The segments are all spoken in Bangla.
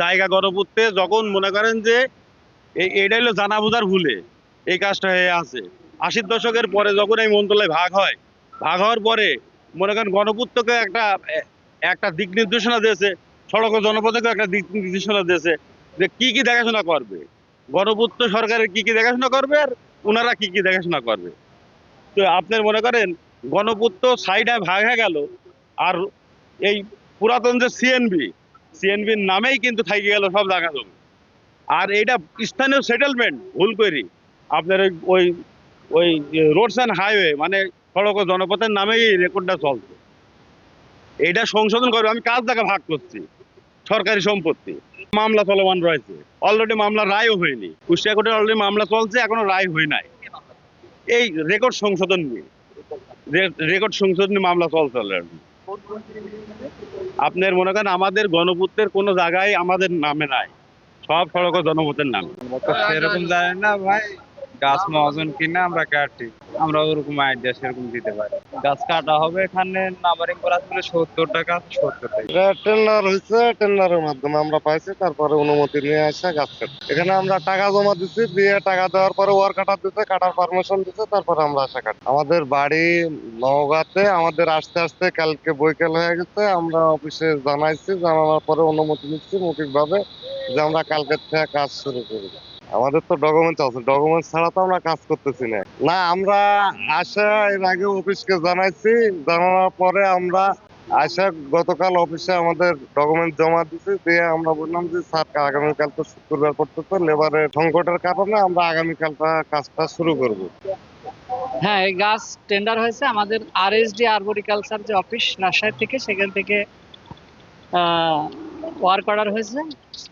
জায়গা গণপূর্তে যখন মনে করেন যে এইটা হলো জানা বোঝার ভুলে এই কাজটা হয়ে আছে। আশির দশকের পরে যখন এই মন্ত্রণালয় ভাগ হয়, ভাগ হওয়ার পরে মনে করেন গণপূর্তকে একটা একটা দিক নির্দেশনা দিয়েছে, সড়ক ও জনপথকে একটা দিক নির্দেশনা দিয়েছে যে কি কি দেখাশোনা করবে। গণপূর্ত সরকারের কি কি দেখাশোনা করবে আর ওনারা কি কি দেখাশোনা করবে। তো আপনার মনে করেন গণপূর্ত সাইডে ভাগ হয়ে গেল আর এই পুরাতন যে সিএনবি সিএনবির নামেই কিন্তু থাকি গেল, সব জায়গা জমি আর এইটা স্থানীয় সেটেলমেন্ট ভুল করি আপনার ওই- ওই রোডস অ্যান্ড হাইওয়ে মানে সড়ক ও জনপথের নামেই রেকর্ডটা চলছে। এইটা সংশোধন করবে আমি কাজ জায়গা ভাগ করছি। সরকারি সম্পত্তি। মামলা চলমান রয়েছে। অলরেডি মামলা রায়ও হয়নি। কুষ্টিয়া কোর্টে অলরেডি মামলা চলছে, এখনও রায় হয় নাই। এই রেকর্ড সংশোধন নিয়ে। রেকর্ড সংশোধন মামলা চলছে already। আপনার মনে করেন আমাদের গণপূর্তের কোনো জায়গায় আমাদের নামে নাই। সব সড়ক জনপথের নামে। সেরকম জানি না ভাই। গাছ মহাজন কিনা আমরা কাটি। আমরা ওরকম আইডিয়া সেরকম দিতে পারি। গাছ কাটা হবে এখানে নাম্বারিং করা ছিল সত্তর টাকা সত্তর টাকা। টেন্ডার হয়েছে টেন্ডারের মাধ্যমে আমরা পাইছি, তারপরে অনুমতি নিয়ে আসে গাছ কাটি এখানে আমরা টাকা জমা দিচ্ছি দিয়ে টাকা দেওয়ার পরে ওয়ার কাটার দিতে কাটার পারমিশন দিতে তারপরে আমরা আসা কাটি আমাদের বাড়ি নওগাঁতে, আমাদের আসতে আসতে কালকে বৈকাল হয়ে গেছে, আমরা অফিসে জানাইছি, জানানোর পরে অনুমতি নিচ্ছি, মৌখিকভাবে যে আমরা কালকের থেকে কাজ শুরু করি। আমাদের তো ডকুমেন্টস আছে। ডকুমেন্টস ছাড়া তো আমরা কাজ করতেছি না। না, আমরা আসা এর আগে অফিসকে জানাইছি। জানানোর পরে আমরা আসা গতকাল অফিসে আমাদের ডকুমেন্ট জমা দিছি। দিয়ে আমরা বললাম যে, স্যার, আগামীকাল তো শুক্রবার করতে তো লেবারের সংকটের কারণে আমরা আগামীকালটা কাজটা শুরু করব। হ্যাঁ এই গাছ টেন্ডার হয়েছে আমাদের আরএসডি আরবরিকালচার যে অফিস রাজশাহী থেকে, সেখান থেকে ওয়ার্ক অর্ডার হয়েছে।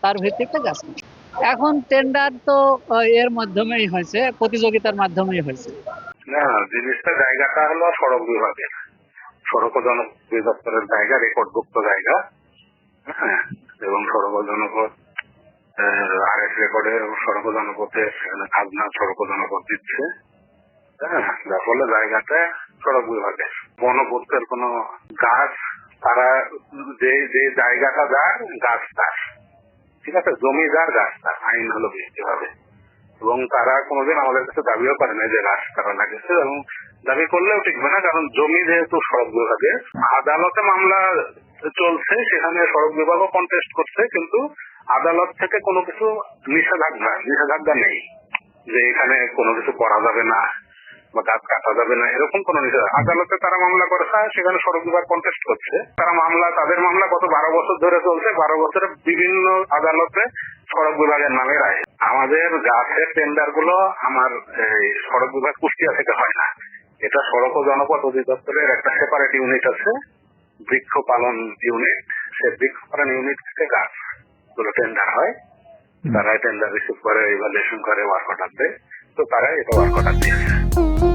তার ভিত্তিতে গাছ। এখন টেন্ডার তো এর মাধ্যমেই হয়েছে, প্রতিযোগিতার মাধ্যমেই হয়েছে। না, জিনিসটা জায়গাটা হলো সড়ক বিভাগের সড়ক দপ্তরের জায়গা, রেকর্ডভুক্ত জায়গা হ্যাঁ? এবং সড়ক জনপথ আর রেকর্ডে সড়ক জনপথে খাজনা সড়ক জনপথ দিচ্ছে হ্যাঁ? যার ফলে জায়গাটা সড়ক বিভাগের বনপূর্তের কোনো গাছ, তারা যে যে জায়গাটা যার, গাছ তার। ঠিক আছে জমি যার গাছ আইন হলো বৃষ্টিভাবে এবং তারা কোনোদিন আমাদের কাছে দাবিও করে না যে গাছ কাটা লাগেছে এবং দাবি করলেও টিকবে না, কারণ জমি যেহেতু সড়ক বিভাগে, আদালতে মামলা চলছে, সেখানে সড়ক বিভাগও কন্টেস্ট করছে, কিন্তু আদালত থেকে কোনো কিছু নিষেধাজ্ঞা নিষেধাজ্ঞা নেই যে এখানে কোনো কিছু করা যাবে না। বা গাছ কাটা যাবে না এরকম কোনো নিষেধ আদালতে তারা মামলা করেছে সেখানে সড়ক বিভাগ কন্টেস্ট করছে। তারা মামলা তাদের মামলা গত বারো বছর ধরে চলছে। বারো বছরে বিভিন্ন আদালতে সড়ক বিভাগের নামে রায়। আমাদের গাছের টেন্ডারগুলো আমার সড়ক বিভাগ কুষ্টিয়া থেকে হয় না। এটা সড়ক ও জনপথ অধিদপ্তরের একটা সেপারেট ইউনিট আছে বৃক্ষ পালন ইউনিট সে বৃক্ষ পালন ইউনিট থেকে গাছগুলো টেন্ডার হয়। তারা টেন্ডার রিসিভ করে ইভালুয়েশন করে ওয়ার্ক অর্ডার দেয়। তো তারা এটা ওয়ার্ক অর্ডার দিয়েছে। Oh.